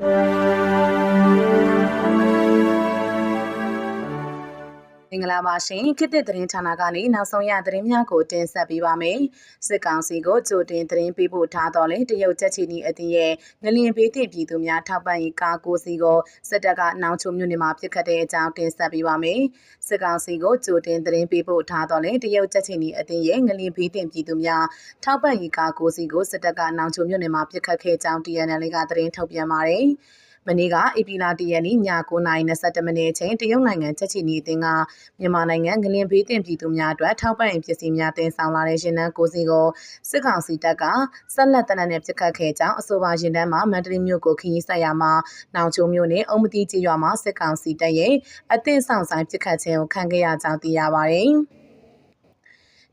you မင်္ဂလာပါရှင်ခေတ်သစ်သတင်းဌာနကနေနောက်ဆုံးရသတင်းများကိုတင်ဆက်ပေးပါမယ်စစ်ကောင်စီကိုကြိုတင်သတင်းပေးပို့ထားတော်လဲတရုတ်ချက်ချီနီအတင်းရဲ့ငလျင်ပေးသည့်ပြည်သူများထောက်ပံ့ရေးကားကိုစီကိုစစ်တပ်ကနောင်ချုံမြို့နယ်မှာပြစ်ခတ်တဲ့အကြောင်းတင်ဆက်ပေးပါမယ်စစ်ကောင်စီကိုကြိုတင်သတင်းပေးပို့ထားတော်လဲတရုတ်ချက်ချီနီအတင်းရဲ့ငလျင်ပေးသည့်ပြည်သူများထောက်ပံ့ရေးကားကိုစီကိုစစ်တပ်ကနောင်ချုံမြို့နယ်မှာပြစ်ခတ်ခဲ့ကြောင်း TNL ကသတင်းထုတ်ပြန်ပါတယ် မနေ့ကဧပြီလတရက်နေ့ည9:22မိနစ်အချိန်တရုတ်နိုင်ငံချက်ချီနီအသင်းကမြန်မာနိုင်ငံငလင်ဘေးတင်ပြည်သူများအတွက်ထောက်ပံ့ရေးပစ္စည်းများတင်ဆောင်လာတဲ့ရင်နှန်းကိုစီကိုစစ်ကောင်စီတပ်ကဆက်လက်တနက်နဲ့ပြစ်ခတ်ခဲ့ကြောင်းအဆိုပါရင်နှန်းမှာမန္တလေးမြို့ကိုခရီးဆက်ရမှာနောင်ချိုမြို့နယ်အုံမတိကြီးရွာမှာစစ်ကောင်စီတပ်ရဲ့အသင်းဆောင်ဆိုင်ပြစ်ခတ်ခြင်းကိုခံခဲ့ရကြောင်းသိရပါတယ်။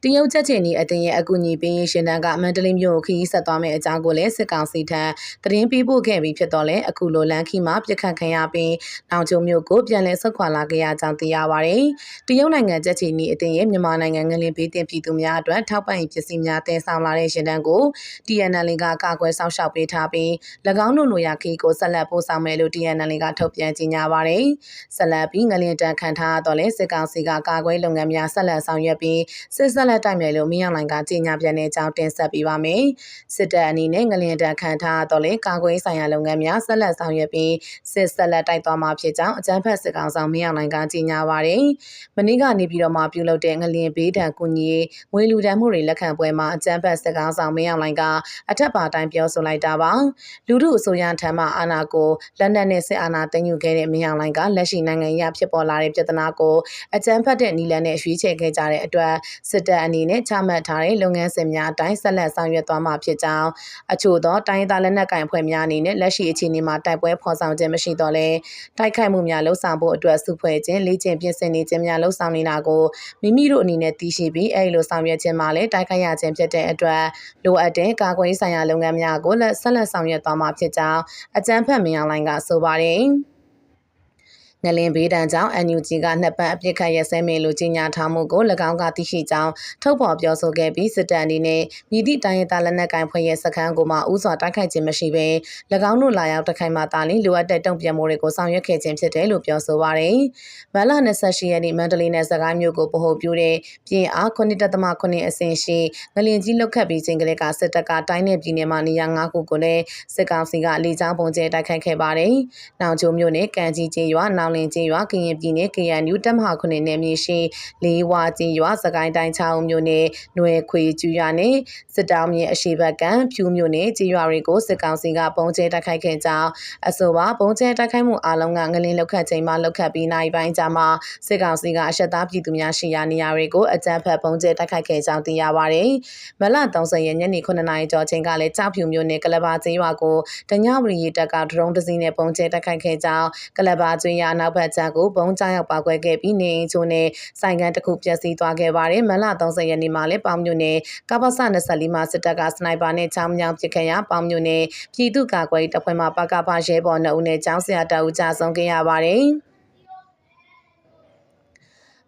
တရုတ်ချက်ချင်ဒီအတင်းရဲ့အကူအညီပေးရေးရှင်တန်းကမန္တလေးမြို့ကိုခရီးဆက်သွားမယ့်အကြောင်းကိုလည်းစစ်ကောင်စီထံသတင်းပေးပို့ခဲ့ပြီးဖြစ်တော့လဲအခုလိုလန်ခီမှာပြစ်ခတ်ခံရပြီးနောင်ကျုံမြို့ကိုပြန်လည်ဆုတ်ခွာလာခဲ့ရကြောင်းသိရပါတယ်။တရုတ်နိုင်ငံချက်ချင်ဒီအတင်းရဲ့မြန်မာနိုင်ငံငလင်ပေးတင်ပြည်သူများအတွက်ထောက်ပံ့ရေးပစ္စည်းများတင်ဆောင်လာတဲ့ရှင်တန်းကို TNL ကကာကွယ်စောင့်ရှောက်ပေးထားပြီး၎င်းတို့လိုရာခီကိုဆက်လက်ပို့ဆောင်မယ်လို့ TNL ကထုတ်ပြန်ကြေညာပါတယ်။ဆက်လက်ပြီးငလင်တန်ခံထားတော့လဲစစ်ကောင်စီကကာကွယ်လုပ်ငန်းများဆက်လက်ဆောင်ရွက်ပြီးစစ်ဆက်လက်တိုက်မယ်လို့မင်းအောင်လိုင်ကကြေညာပြန်တဲ့အကြောင်းတင်ဆက်ပေးပါမယ်။စစ်တပ်အနေနဲ့ငလျင်တခံထားတော့လေကာကွယ်ဆိုင်ရာလုပ်ငန်းများဆက်လက်ဆောင်ရွက်ပြီးစစ်ဆက်လက်တိုက်သွားမှာဖြစ်ကြောင်းအကြမ်းဖက်စစ်ကောင်ဆောင်မင်းအောင်လိုင်ကကြေညာပါတယ်။မနေ့ကနေပြီးတော့မှပြုလုပ်တဲ့ငလျင်ဘေးဒဏ်ကူညီငွေလူဒဏ်မှုတွေလက်ခံပွဲမှာအကြမ်းဖက်စစ်ကောင်ဆောင်မင်းအောင်လိုင်ကအထက်ပါတိုင်းပြောဆိုလိုက်တာပါ။လူထုအစိုးရထံမှအာဏာကိုလက်နက်နဲ့စစ်အာဏာသိမ်းယူခဲ့တဲ့မင်းအောင်လိုင်ကလက်ရှိနိုင်ငံရဖြစ်ပေါ်လာတဲ့ပြဿနာကိုအကြမ်းဖက်တဲ့နီလန်နဲ့ရွေးချယ်ခဲ့ကြတဲ့အတွက်စစ်တပ်အနေနဲ့ချမှတ်ထားတဲ့လုပ်ငန်းစဉ်များအတိုင်းဆက်လက်ဆောင်ရွက်သွားမှာဖြစ်ကြောင်းအချို့သောတိုင်းသားလက်နက်ကင်ဖွဲ့များအနေနဲ့လက်ရှိအခြေအနေမှာတိုက်ပွဲဖော်ဆောင်ခြင်းမရှိတော့လဲတိုက်ခိုက်မှုများလှုံ့ဆော်ဖို့အတွက်စုဖွဲ့ခြင်းလေ့ကျင့်ပြင်ဆင်နေခြင်းများလှုံ့ဆော်နေတာကိုမိမိတို့အနေနဲ့သိရှိပြီးအဲဒီလိုဆောင်ရွက်ခြင်းမှာလည်းတိုက်ခိုက်ရခြင်းဖြစ်တဲ့အတွက်လိုအပ်တဲ့ကာကွယ်ရေးဆိုင်ရာလုပ်ငန်းများကိုလက်ဆက်လက်ဆောင်ရွက်သွားမှာဖြစ်ကြောင်းအကြံဖတ်မင်းအောင်လိုင်းကဆိုပါတယ်။ ငလင်ဘေးဒဏ်ကြောင့် NUG ကနှစ်ပတ်အပြစ်ခတ်ရစဲမယ်လို့ကြေညာထားမှုကို၎င်းကသိရှိကြောင်းထုတ်ဖော်ပြောဆိုခဲ့ပြီးစစ်တပ်အနေနဲ့မြည်သည့်တိုင်းရသားလက်နက်ကိုင်ဖွဲ့ရဲ့စခန်းကိုမှဥစွာတိုက်ခိုက်ခြင်းမရှိဘဲ၎င်းတို့လာရောက်တိုက်ခိုက်မှတာလီလိုအပ်တဲ့တုံ့ပြန်မှုတွေကိုဆောင်ရွက်ခဲ့ခြင်းဖြစ်တယ်လို့ပြောဆိုပါရယ်။မလ28ရက်နေ့မန္တလေးနယ်စကိုင်းမြို့ကိုပဟိုပြုတဲ့ပြည်အား9.9အဆင့်ရှိငလင်ကြီးလုတ်ခတ်ပြီးခြင်းကလေးကစစ်တပ်ကတိုင်းနယ်ပြည်နယ်မှာနေရာ၅ခုကိုလည်းစစ်ကောင်စီကလေကြောင်းပုံကျဲတိုက်ခိုက်ခဲ့ပါတယ်။နောင်ချိုမြို့နယ်ကံကြီးကျေးရွာနောင်လင်ကျေးရွာကရင်ပြည်နယ် KNU တပ်မဟာခုနှစ်နယ်မြေရှိလေးဝါကျေးရွာစကိုင်းတိုင်းချောင်းမြို့နယ်နွယ်ခွေကျူရွာနဲ့စစ်တောင်းမြေအရှိဘက်ကံဖြူမြို့နယ်ကျေးရွာတွေကိုစစ်ကောင်စီကပုံကျဲတိုက်ခိုက်ခဲ့ကြောင်းအဆိုပါပုံကျဲတိုက်ခိုက်မှုအလုံးကငလင်းလောက်ခတ်ချိန်မှာလောက်ခတ်ပြီးနိုင်ပိုင်းကြာမှာစစ်ကောင်စီကအရှက်သားပြည်သူများရှိရာနေရာတွေကိုအကြမ်းဖက်ပုံကျဲတိုက်ခိုက်ခဲ့ကြောင်းသိရပါတယ်။မလ30ရက်ညနေ9နာရီကျော်ချိန်ကလည်းကြောက်ဖြူမြို့နယ်ကလဘာကျေးရွာကိုတညဝရီရီတပ်ကဒရုန်းတစ်စီးနဲ့ပုံကျဲတိုက်ခိုက်ခဲ့ကြောင်းကလဘာကျွေးရနောက်ဘက်ချကိုဘုံကြားရောက်ပါကွဲခဲ့ပြီးနေအိမ်ချိုနဲ့ဆိုင်ကန်တစ်ခုပျက်စီးသွားခဲ့ပါတယ်။မလ30ရက်နေ့မှာလည်းပေါင်မြို့နယ်ကပ္ပစ24မှာစစ်တပ်ကစနိုက်ပါနဲ့ချောင်းမြောင်ပစ်ခတ်ရာပေါင်မြို့နယ်ပြည်သူ့ကာကွယ်တပ်ဖွဲ့မှပကပရဲဘော်2ဦးနဲ့ကျောင်းဆရာတအူးကြဆုံးခဲ့ရပါတယ်။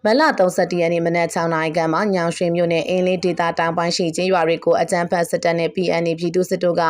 မလ31ရက်နေ့မနက်6နာရီခန့်မှာညောင်ရွှေမြို့နယ်အင်းလေးဒေသတောင်ပိုင်းရှိကျေးရွာတွေကိုအကြမ်းဖက်စစ်တပ်နဲ့ PNA ပြည်သူစစ်တို့က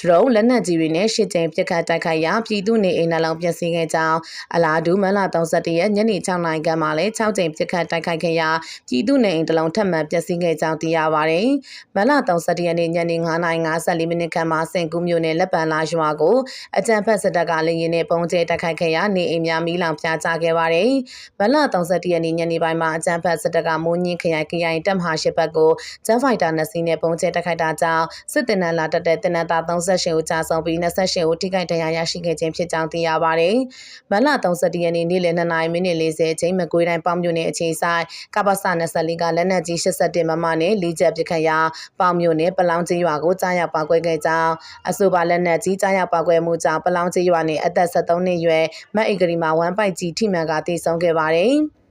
ဒရုန်းလက်နက်ကြီးတွေနဲ့ရှစ်ကြိမ်ပစ်ခတ်တိုက်ခိုက်ရာပြည်သူနေအိမ်နှလုံးပျက်စီးခဲ့ကြောင်းအလားတူမလ31ရက်ညနေ6နာရီခန့်မှာလည်း6ကြိမ်ပစ်ခတ်တိုက်ခိုက်ခဲ့ရာပြည်သူနေအိမ်တစ်လုံးထပ်မံပျက်စီးခဲ့ကြောင်းသိရပါတယ်။မလ31ရက်နေ့ညနေ9:54မိနစ်ခန့်မှာစင်ကူးမြို့နယ်လက်ပံလာရွာကိုအကြမ်းဖက်စစ်တပ်ကလေရင်နဲ့ပုံကျဲတိုက်ခိုက်ခဲ့ရာနေအိမ်များမီးလောင်ပြာကျခဲ့ပါတယ်။မလ31ရက်နေ့ညနေပိုင်းမှာအကြမ်းဖက်စစ်တပ်ကမိုးညင်းခရိုင်ခရိုင်တပ်မဟာရှိဘက်ကိုဂျက်ဖိုက်တာနှစ်စီးနဲ့ပုံကျဲတိုက်ခိုက်တာကြောင့်စစ်တင်နန်းလာတက်တဲ့တင်နန်းသား38ဦးကြာဆုံးပြီး28ဦးထိခိုက်ဒဏ်ရာရရှိခဲ့ခြင်းဖြစ်ကြောင်းသိရပါတယ်။မလ31ရက်နေ့နေ့လယ်2နာရီမိနစ်40အချိန်မကွေးတိုင်းပေါင်မြို့နယ်အခြေဆိုင်ကပ္ပစ24ကလက်နက်ကြီး81မမနဲ့လေးချက်ပစ်ခတ်ရာပေါင်မြို့နယ်ပလောင်ကျေးရွာကိုကြားရောက်ပါကွဲခဲ့ကြောင်းအဆိုပါလက်နက်ကြီးကြားရောက်ပါကွဲမှုကြောင့်ပလောင်ကျေးရွာနယ်အသက်73နှစ်ရွယ်မတ်ဧကရီမှာဝမ်ပိုက်ကြီးထိမှန်ကတည်ဆုံခဲ့ပါတယ်။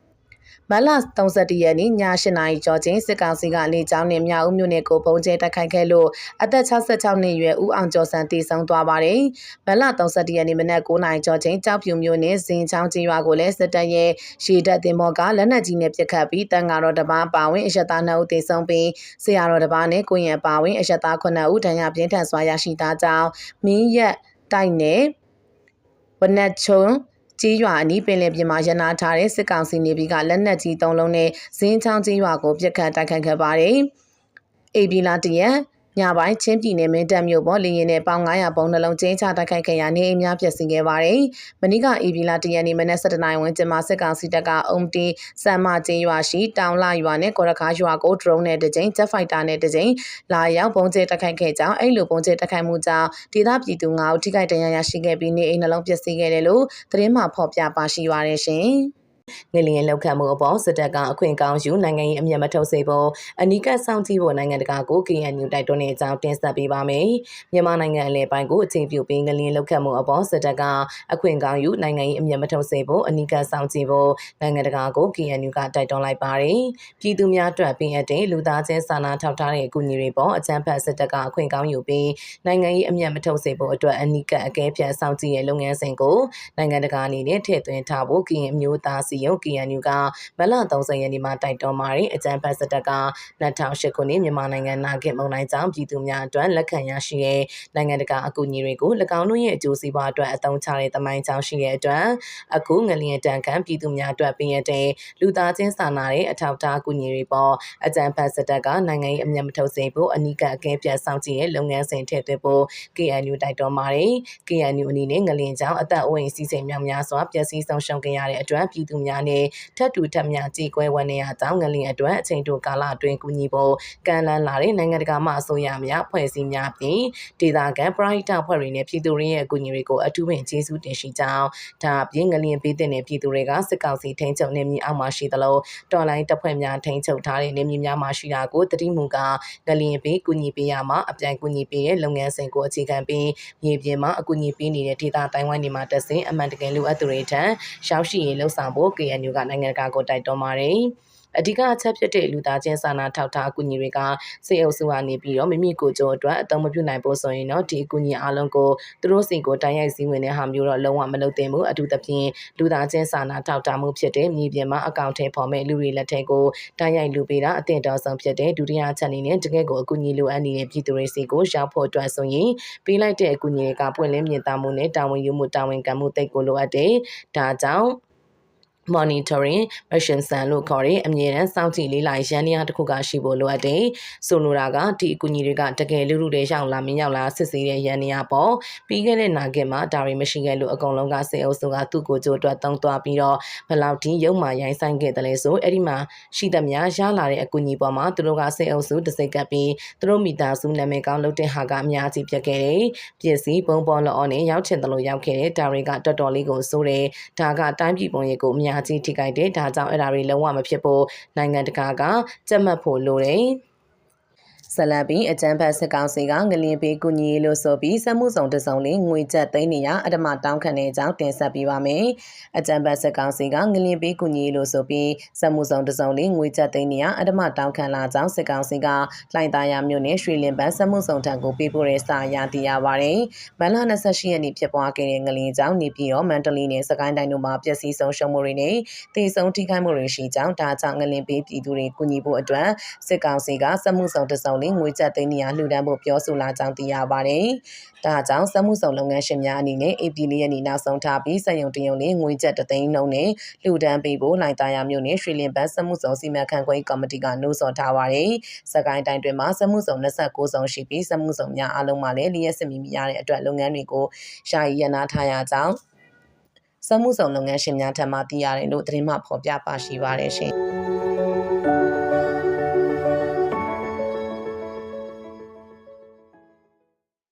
မလ31ရက်နေ့ည8နာရီကျော်ချိန်စစ်ကောင်စီကလေကြောင်းနဲ့မြောက်ဦးမြို့နယ်ကိုပုံကျဲတိုက်ခိုက်ခဲ့လို့အသက်66နှစ်အရွယ်ဦးအောင်ကျော်စံတည်ဆုံသွားပါတယ်။မလ31ရက်နေ့မနက်9နာရီကျော်ချိန်ကြောက်ဖြူမြို့နယ်ဇင်ချောင်းကျေးရွာကိုလည်းစစ်တပ်ရဲ့ရှေတပ်တင်မော်ကလက်နက်ကြီးနဲ့ပစ်ခတ်ပြီးတန်ဃာတော်တပားပါဝင်အရတာ2ဦးတည်ဆုံပြီးဆရာတော်တပားနဲ့ကိုရင်ပါဝင်အရတာ9ဦးဒဏ်ရာပြင်းထန်စွာရရှိသားကြောင်းမင်းရက်တိုက်နယ်ဝနက်ချုံ ကြီးရွာအနီးပင်လယ်ပြင်မှာရနာထားတဲ့စစ်ကောင်စီနေပြည်ကလက်နက်ကြီး၃လုံးနဲ့ဇင်းချောင်းကြီးရွာကိုပြစ်ခတ်တိုက်ခတ်ခဲ့ပါတယ်။အေဘီလာတရက် ညပိုင်းချင်းပြည်နယ်မင်းတပ်မြို့ပေါ်လေရင်နဲ့ပေါင်900ပုံနှလုံးကျင်းချတိုက်ခိုက်ခဲ့ရနေအများပြည့်စင်ခဲ့ပါတယ်။မနေ့ကအေဘီလာတရက်နေ့မနက်7:00နာရီဝန်းကျင်မှာစစ်ကောင်စီတပ်ကအုံတီစံမကျင်းရွာရှိတောင်လာရွာနဲ့ကော်ရခါရွာကို drone နဲ့တစ်ကြိမ် jet fighter နဲ့တစ်ကြိမ်လာရောက်ပုံကျဲတိုက်ခိုက်ခဲ့ကြောင်းအဲ့လိုပုံကျဲတိုက်ခိုက်မှုကြောင့်ဒေသပြည်သူ9ဦးထိခိုက်ဒဏ်ရာရရှိခဲ့ပြီးနေအိမ်နှလုံးပျက်စီးခဲ့တယ်လို့သတင်းမှဖော်ပြပါရှိပါရရှင်။ ငလျင်လောက်ခတ်မှုအပေါ်စစ်တပ်ကအခွင့်ကောင်းယူနိုင်ငံရေးအမျက်မထုတ်စေဖို့အနီးကပ်စောင့်ကြည့်ဖို့နိုင်ငံတကာကို KNU တိုက်တွန်းတဲ့အကြောင်းတင်ဆက်ပေးပါမယ်။မြန်မာနိုင်ငံအလဲပိုင်းကိုအခြေပြုပြီးငလျင်လောက်ခတ်မှုအပေါ်စစ်တပ်ကအခွင့်ကောင်းယူနိုင်ငံရေးအမျက်မထုတ်စေဖို့အနီးကပ်စောင့်ကြည့်ဖို့နိုင်ငံတကာကို KNU ကတိုက်တွန်းလိုက်ပါတယ်။ပြည်သူများအတွက်ပြင်အပ်တဲ့လူသားချင်းစာနာထောက်ထားတဲ့အကူအညီတွေပေါ်အကြမ်းဖက်စစ်တပ်ကအခွင့်ကောင်းယူပြီးနိုင်ငံရေးအမျက်မထုတ်စေဖို့အတွက်အနီးကပ်အကဲဖြတ်စောင့်ကြည့်ရဲ့လုပ်ငန်းစဉ်ကိုနိုင်ငံတကာအနေနဲ့ထည့်သွင်းထားဖို့ KNU မျိုးသားစီယုံ KNU ကမလ30ရက်နေ့မှာတိုက်တွန်းပါတယ်အကြံဖတ်စစ်တပ်က2008ခုနှစ်မြန်မာနိုင်ငံနာဂစ်မုန်တိုင်းကြောင့်ပြည်သူများအတွက်လက်ခံရရှိတဲ့နိုင်ငံတကာအကူအညီတွေကို၎င်းတို့ရဲ့အကျိုးစီးပွားအတွက်အသုံးချတဲ့တမိုင်းကြောင်းရှိတဲ့အတွက်အခုငလျင်တန်ခံပြည်သူများအတွက်ပြင်ရတဲ့လူသားချင်းစာနာတဲ့အထောက်အထားအကူအညီတွေပေါ်အကြံဖတ်စစ်တပ်ကနိုင်ငံရေးအမျက်မထုတ်စေဖို့အနိကအကဲပြတ်ဆောင်ကြည့်ရဲ့လုပ်ငန်းစဉ်ထည့်သွင်းဖို့ KNU တိုက်တွန်းပါတယ် KNU အနေနဲ့ငလျင်ကြောင့်အသက်အွင့်စီစဉ်များများစွာပျက်စီးဆုံးရှုံးခဲ့ရတဲ့အတွက်ပြည်သူများနဲ့ထပ်တူထပ်မြကြေကွဲဝန်းနေရကြောင်းငလင်အတွက်အချိန်တိုကာလအတွင်းကူညီဖို့ကမ်းလှမ်းလာတဲ့နိုင်ငံတကာမှအစိုးရများဖွဲ့စည်းများပြင်ဒေသခံပရိုက်တာဖွဲ့တွေနဲ့ပြည်သူတွေရဲ့အကူအညီတွေကိုအထူးပင်ကျေးဇူးတင်ရှိကြောင်းဒါအပြင်ငလင်ပေးတဲ့ပြည်သူတွေကစစ်ကောင်စီထိန်းချုပ်နေမြေအောက်မှာရှိသလိုတော်လိုင်းတပ်ဖွဲ့များထိန်းချုပ်ထားတဲ့နေမြေများမှာရှိတာကိုတတိမူကငလင်ပေးကူညီပေးရမှာအပြန်ကူညီပေးရဲ့လုပ်ငန်းစဉ်ကိုအခြေခံပြီးမြေပြင်မှာအကူအညီပေးနေတဲ့ဒေသတိုင်းဝိုင်းတွေမှာတက်ဆင်အမှန်တကယ်လိုအပ်သူတွေထံရှောက်ရှိရေးလှုပ်ဆောင်ဖို့ KNU ကနိုင်ငံတကာကိုတိုက်တွန်းပါတယ်။အဓိကအချက်ဖြစ်တဲ့လူသားချင်းစာနာထောက်ထားအကူအညီတွေကစေအုပ်စုကနေပြီးတော့မိမိကိုယ်ကျိုးအတွက်အသုံးမပြုနိုင်ဖို့ဆိုရင်တော့ဒီအကူအညီအလုံးကိုသူတို့စီကိုတိုင်းရိုက်စည်းဝင်တဲ့ဟာမျိုးတော့လုံးဝမလုပ်သင့်ဘူးအထူးသဖြင့်လူသားချင်းစာနာထောက်ထားမှုဖြစ်တဲ့မြေပြင်မှာအကောင့်ထဲပေါ်မဲ့လူတွေလက်ထက်ကိုတိုင်းရိုက်လူပေးတာအသင့်တော်ဆုံးဖြစ်တဲ့ဒုတိယချက်အနေနဲ့တကယ့်ကိုအကူအညီလိုအပ်နေတဲ့ပြည်သူတွေစီကိုရောက်ဖို့အတွက်ဆိုရင်ပေးလိုက်တဲ့အကူအညီတွေကပွင့်လင်းမြင်သာမှုနဲ့တာဝန်ယူမှုတာဝန်ခံမှုတိတ်ကိုလိုအပ်တယ်ဒါကြောင့် monitoring mission ဆန်လို့ခေါ်တဲ့အမြဲတမ်းစောင့်ကြည့်လေးလာရန်နေရာတစ်ခုကရှိဖို့လိုအပ်တယ်။ဆိုလိုတာကဒီအကူအညီတွေကတကယ်လူလူတွေရောက်လာမင်းရောက်လာစစ်ဆေးတဲ့ရန်နေရာပေါ့။ပြီးခဲ့တဲ့နာဂစ်မှာဒါရီမရှိခဲ့လို့အကုန်လုံးကစေအုပ်စုကသူ့ကိုကြိုးအတွက်တုံးသွားပြီးတော့ဘလောက်ထိရုံမာရိုင်းဆိုင်ခဲ့တယ်လဲဆိုအဲ့ဒီမှာရှိသမျှရလာတဲ့အကူအညီပေါ်မှာသူတို့ကစေအုပ်စုတစ်စိတ်ကပ်ပြီးသူတို့မိသားစုနာမည်ကောင်းလုပ်တဲ့ဟာကအများကြီးပြတ်ခဲ့တယ်။ပစ္စည်းပုံပေါ်လောနဲ့ရောက်ချင်တယ်လို့ရောက်ခဲ့တဲ့ဒါရီကတော်တော်လေးကိုစိုးတယ်။ဒါကတိုင်းပြည်ပုံရိပ်ကိုအများများကြီးထိခိုက်တယ်ဒါကြောင့်အဲ့ဒါတွေလုံးဝမဖြစ်ဖို့နိုင်ငံတကာကကြက်မှတ်ဖို့လိုတယ် ဆလန်ပီအကြံဖတ်စစ်ကောင်စီကငလင်ပေးကူညီလို့ဆိုပြီးစမှုဆောင်တစုံလေးငွေကျပ်သိန်းနေရအဓမ္မတောင်းခံတဲ့အကြောင်းတင်ဆက်ပေးပါမယ်။အကြံဖတ်စစ်ကောင်စီကငလင်ပေးကူညီလို့ဆိုပြီးစမှုဆောင်တစုံလေးငွေကျပ်သိန်းနေရအဓမ္မတောင်းခံလာကြောင်းစစ်ကောင်စီကလှိုင်သာယာမြို့နယ်ရွှေလင်ပန်းစမှုဆောင်ထံကိုပေးပို့တဲ့စာရတည်ရပါတယ်။မန်လ28ရက်နေ့ဖြစ်ပွားခဲ့တဲ့ငလင်ကြောင့်နေပြည်တော်မန္တလေးနဲ့စကိုင်းတိုင်းတို့မှာပျက်စီးဆုံးရှုံးမှုတွေနဲ့တေဆုံးထိခိုက်မှုတွေရှိကြောင်းဒါကြောင့်ငလင်ပေးပြည်သူတွေကူညီဖို့အတွက်စစ်ကောင်စီကစမှုဆောင်တစုံလေးငွေကျပ်သိန်းနေရလှူဒန်းဖို့ပြောဆိုလာကြောင်းသိရပါတယ်။ဒါကြောင့်စမှုဆောင်လုပ်ငန်းရှင်များအနေနဲ့ AP လေးရက်နေ့နောက်ဆုံးထားပြီးစက်ရုံတရုံလေးငွေကျပ်သိန်းနှုန်းနဲ့လှူဒန်းပေးဖို့နိုင်သားရမြို့နယ်ရွှေလင်ဘတ်စမှုဆောင်စီမံခန့်ခွဲကော်မတီကနှိုးဆော်ထားပါတယ်။စကိုင်းတိုင်းတွင်မှာစမှုဆောင်29ဆောင်ရှိပြီးစမှုဆောင်များအလုံးမှာလည်းလျှက်စစ်မီမရတဲ့အတွက်လုပ်ငန်းတွေကိုရှာရီရနာထားရကြောင်းစမှုဆောင်လုပ်ငန်းရှင်များထံမှသိရတယ်လို့သတင်းမှဖော်ပြပါရှိပါတယ်ရှင်။